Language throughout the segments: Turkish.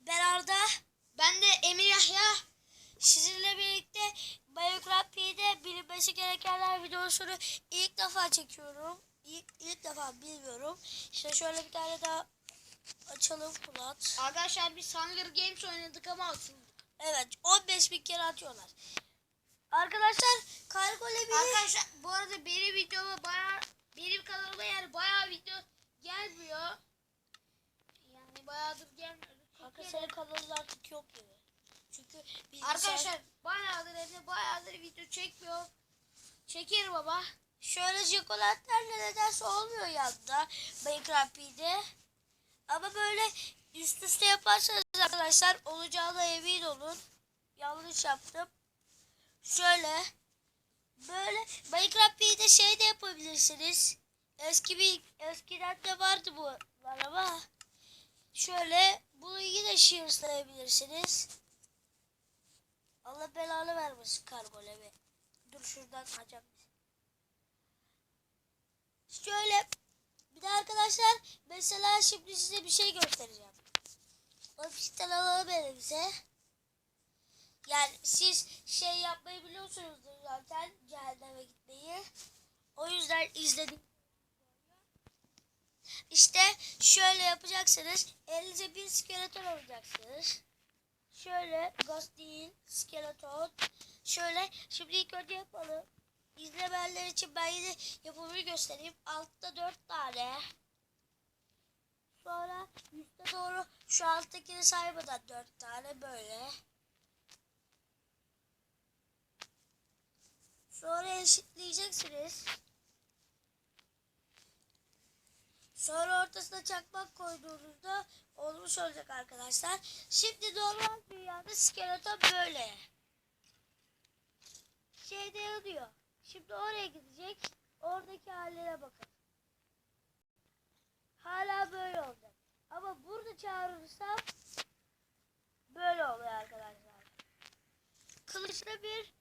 Ben Arda. Ben de Emir Yahya. Sizinle birlikte Biyografi'de bilinmesi gerekenler videosunu ilk defa çekiyorum. İlk, ilk defa bilmiyorum. İşte şöyle bir tane daha açalım Polat. Arkadaşlar biz Hunger Games oynadık ama olsun. Evet 15 bin kere atıyorlar. Arkadaşlar kargo lebini Arkadaşlar bu arada benim videoma baya benim kanalıma yani baya video gelmiyor. Yani bayağıdır gelmiyor. Senin kanalın artık yok gibi. Çünkü bilgisayar... Arkadaşlar bayağıdır evde bayağıdır video çekmiyor. Çekerim ama. Şöyle çikolatlarla nedense olmuyor yanında Minecraft'de. Ama böyle üst üste yaparsanız arkadaşlar olacağına emin olun. Yanlış yaptım. Şöyle böyle Minecraft'de şey de yapabilirsiniz. Eski bir eskiden de vardı bu ama şöyle bunu yine shearslayabilirsiniz. Allah belanı vermesin kargolemi. Dur şuradan açacağım. Şöyle bir de arkadaşlar mesela şimdi size bir şey göstereceğim. Ofisten alalım elimize. Yani siz şey yapmayı biliyorsunuzdur zaten cehenneme gitmeyi. O yüzden izledim. İşte şöyle yapacaksınız. Elinize bir skeleton alacaksınız. Şöyle gaz değil skeleton. Şöyle şimdi ilk önce yapalım. İzlemeyenler için ben yine yapımını göstereyim. Altta dört tane. Sonra üstte doğru şu alttakini saymadan dört tane böyle. Sonra eşitleyeceksiniz. Sonra ortasına çakmak koyduğunuzda olmuş olacak arkadaşlar. Şimdi normal dünyada skeleton böyle. Şeyde yanıyor. Şimdi oraya gidecek. Oradaki hallere bakın. Hala böyle olacak. Ama burada çağırırsam böyle oluyor arkadaşlar. Kılıçta bir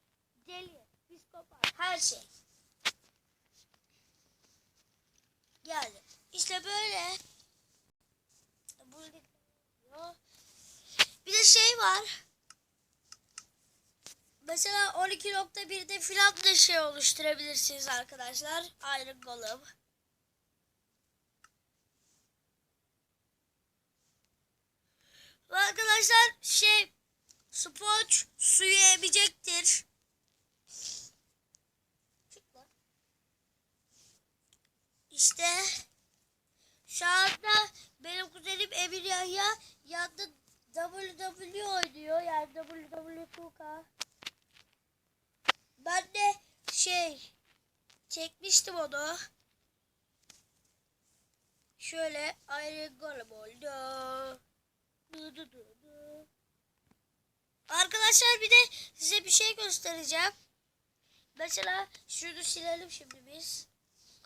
deli, psikopat, her şey. Geldi. İşte böyle. Bir de şey var. Mesela 12.1'de filan da şey oluşturabilirsiniz arkadaşlar. Iron Golem. Arkadaşlar şey sponge suyu emecektir. İşte şu anda benim kuzenim Emir Yahya yanında WW oynuyor yani WW2K. Ben de şey çekmiştim onu. Şöyle ayrı golem oldu. Du du du du. Arkadaşlar bir de size bir şey göstereceğim. Mesela şunu silelim şimdi biz.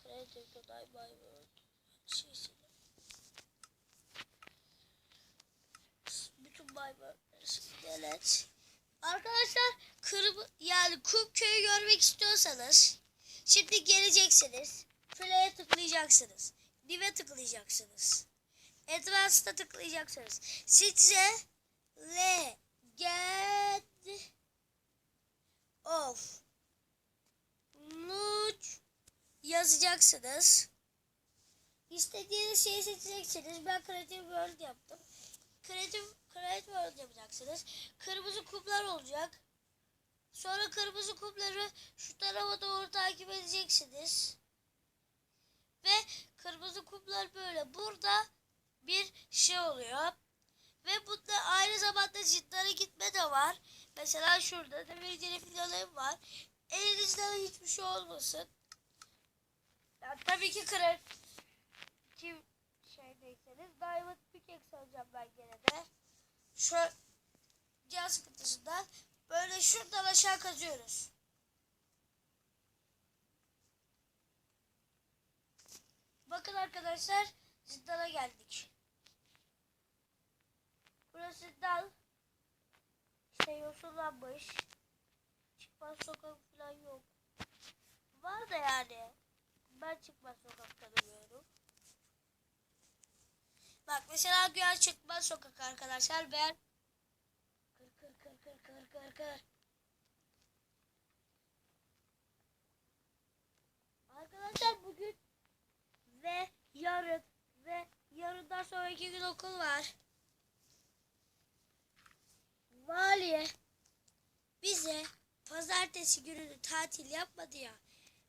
Creative Word. Şey silelim. Delete. Arkadaşlar kırmı yani kum köyü görmek istiyorsanız şimdi geleceksiniz. Play'e tıklayacaksınız. Dive tıklayacaksınız. Advanced'a tıklayacaksınız. Size legend of Luch yazacaksınız. İstediğiniz şeyi seçeceksiniz. Ben Creative World yaptım. Creative, Creative World yapacaksınız. Kırmızı kublar olacak. Sonra kırmızı kubları şu tarafa doğru takip edeceksiniz. Ve kırmızı kublar böyle. Burada bir şey oluyor. Ve bunda aynı zamanda cidlara gitme de var. Mesela şurada demircili filanım var. Elinizde hiçbir şey olmasın. Ya, tabii ki kırar. Kim şeydeyseniz Diamond Pickaxe alacağım ben gene de. Şu can sıkıntısından böyle şuradan aşağı kazıyoruz. Bakın arkadaşlar zindana geldik. Burası dal. İşte yosunlanmış. Çıkmaz sokak falan yok. Var da yani. Ben çıkmaz sokakta duruyorum. Bak mesela güya çıkmaz sokak arkadaşlar. Ben kır kır kır kır kır kır kır. Arkadaşlar bugün ve yarın ve yarından sonraki gün okul var. Vali bize pazartesi gününü tatil yapmadı ya.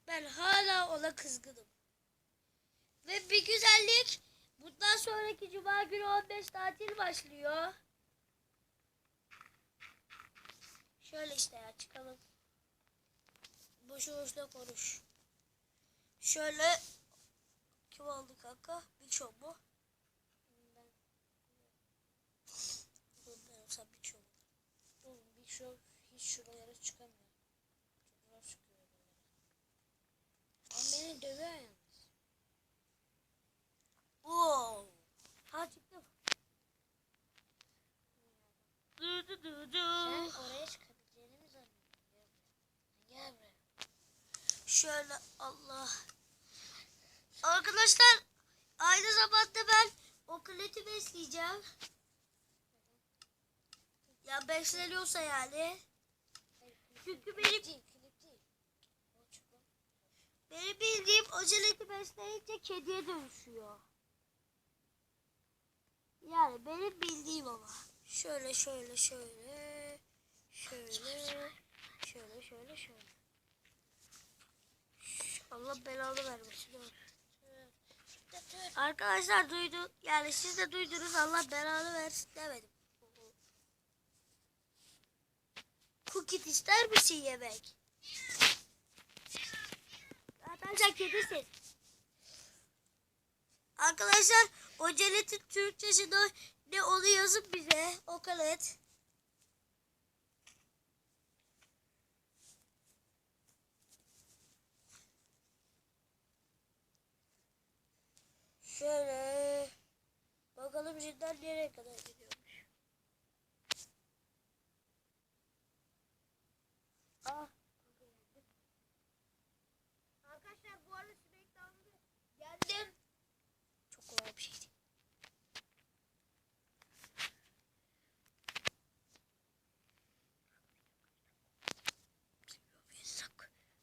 Ben hala ona kızgınım. Ve bir güzellik bundan sonraki cuma günü 15 tatil başlıyor. Şöyle işte ya çıkalım. Boşu boşuna konuş. Şöyle kim aldı kanka? Bir çok mu? Ben. Ben bir çok. Oğlum bir şu hiç şuralara çıkamıyor. Çok zor çıkıyor buralara. Ama beni dövüyor yalnız. Wow. Ha çıktım. Du du du du. Sen oraya çıkabileceğini mi zannediyorsun? Gel buraya. Şöyle Allah. Arkadaşlar aynı zamanda ben o kleti besleyeceğim. Ya besleniyorsa yani. Çünkü benim benim bildiğim o jeleti besleyince kediye dönüşüyor. Yani benim bildiğim ama. Şöyle şöyle şöyle. Şöyle. Şöyle şöyle şöyle. Allah belanı vermesin. Arkadaşlar duydu. Yani siz de duydunuz Allah belanı versin demedim. Kukit ister misin yemek? Zaten sen kedisin. Arkadaşlar o jelatin Türkçesi de ne onu yazın bize. O kalet. Şöyle. Bakalım cidden nereye kadar gidiyormuş. Ah. Arkadaşlar bu arada Smackdown'da geldim. Çok kolay bir şeydi.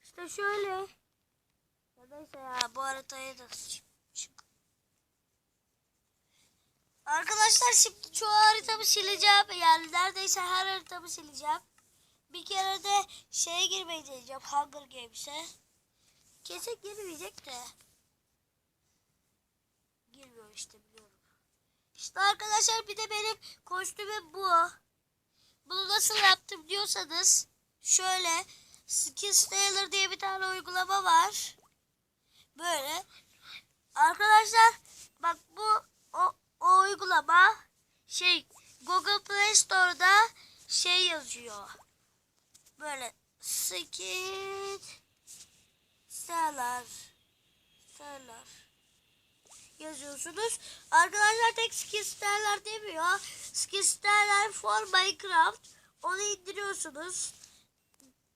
İşte şöyle. Neyse ya bu haritayı da. Arkadaşlar şimdi çoğu haritamı sileceğim. Yani neredeyse her haritamı sileceğim. Bir kere de şeye girmeyi deneyeceğim. Hunger Games'e. Kesin girmeyecek de. Girmiyor işte biliyorum. İşte arkadaşlar bir de benim kostümüm bu. Bunu nasıl yaptım diyorsanız şöyle Skillstaler diye bir tane uygulama var. Böyle. Arkadaşlar bak bu o, o uygulama şey Google Play Store'da şey yazıyor. Böyle Skillstaler Staler yazıyorsunuz. Arkadaşlar tek Skillstaler demiyor. Skillstaler for Minecraft. Onu indiriyorsunuz.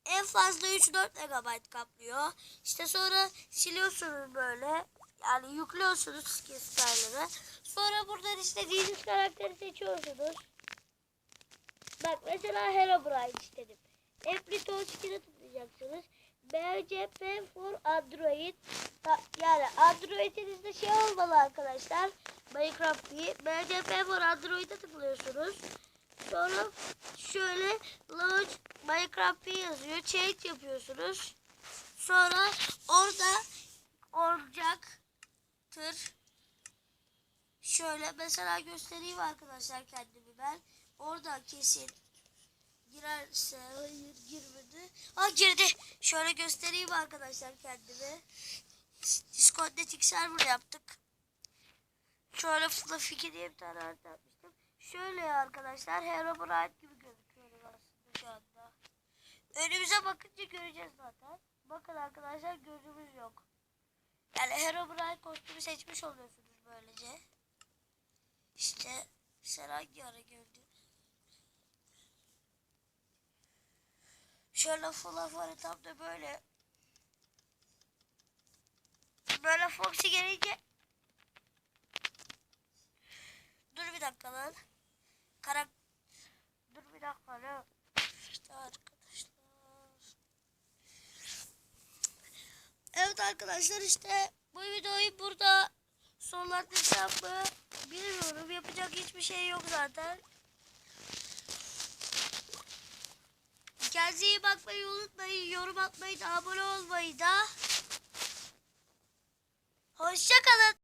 En fazla 3-4 MB kaplıyor. İşte sonra siliyorsunuz böyle. Yani yüklüyorsunuz Skillstaler'ı. Sonra buradan istediğiniz karakteri seçiyorsunuz. Bak mesela Herobrine istedim. Amplitude skin'e tıklayacaksınız. BCP for Android. Yani Android'inizde şey olmalı arkadaşlar. Minecraft diye. BCP for Android'e tıklıyorsunuz. Sonra şöyle launch Minecraft yazıyor. Change yapıyorsunuz. Sonra orada olacaktır. Şöyle mesela göstereyim arkadaşlar kendimi ben. Orada kesin girerse hayır girmedi. Ha girdi. Şöyle göstereyim arkadaşlar kendimi. Discord Netix server yaptık. Şöyle Fluffy diye bir tane yapmıştım. Şöyle arkadaşlar Herobrine gibi gözüküyor aslında şu anda. Önümüze bakınca göreceğiz zaten. Bakın arkadaşlar gözümüz yok. Yani Herobrine kostümü seçmiş oluyorsunuz böylece. İşte sen hangi ara gördün? Şöyle Fluff haritamda böyle. Böyle Foxy gelince Dur bir dakika lan. Karak... Dur bir dakika lan. İşte arkadaşlar. Evet arkadaşlar işte bu videoyu burada sonlandıracağım mı bilmiyorum. Yapacak hiçbir şey yok zaten. Kendinize iyi bakmayı unutmayın. Yorum atmayı da abone olmayı da. Hoşçakalın.